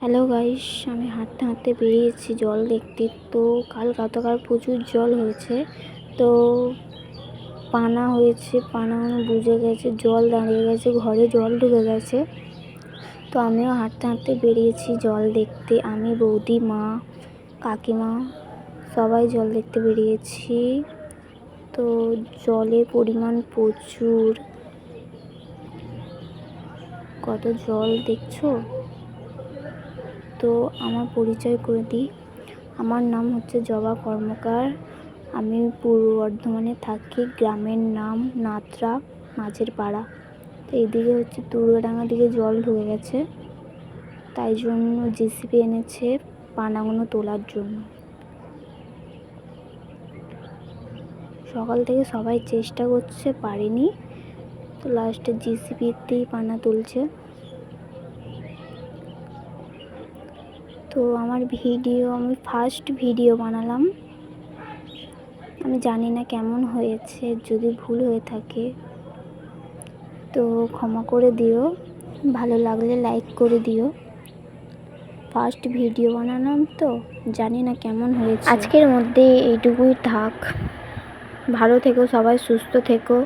Hello guys আমি হাঁটতে হাঁটতে বেরিয়েছি জল দেখতে। তো কাল গতকাল প্রচুর জল হয়েছে। তো পানা হয়েছে, পানা বুঝে গেছে, জল দাঁড়িয়ে গেছে, ঘরে জল ঢুকে গেছে। তো আমিও হাঁটতে হাঁটতে বেরিয়েছি জল দেখতে। আমি, বৌদি, মা, কাকিমা, সবাই জল দেখতে বেরিয়েছি। তো জলের পরিমাণ প্রচুর। কত জল দেখছ? তো আমার পরিচয় করে দিই। আমার নাম হচ্ছে জবা কর্মকার। আমি পূর্ব বর্ধমানে থাকি। গ্রামের নাম নাতরা মাঝের পাড়া তো এইদিকে হচ্ছে দুর্গাডাঙ্গার দিকে জল ঢুকে গেছে। তাই জন্য জেসিবি এনেছে পানাগুলো তোলার জন্য। সকাল থেকে সবাই চেষ্টা করছে, পারেনি। তো লাস্টে জিসিবিতেই পানা তুলছে। তো আমার ভিডিও, আমি ফার্স্ট ভিডিও বানালাম। আমি জানি না কেমন হয়েছে, যদি ভুল হয়ে থাকে, তো ক্ষমা করে দিও। ভালো লাগলে লাইক করে দিও। ফার্স্ট ভিডিও বানালাম তো, জানি না কেমন হয়েছে। আজকের মধ্যে এইটুকুই থাক। ভালো থেকো, সবাই সুস্থ থেকো।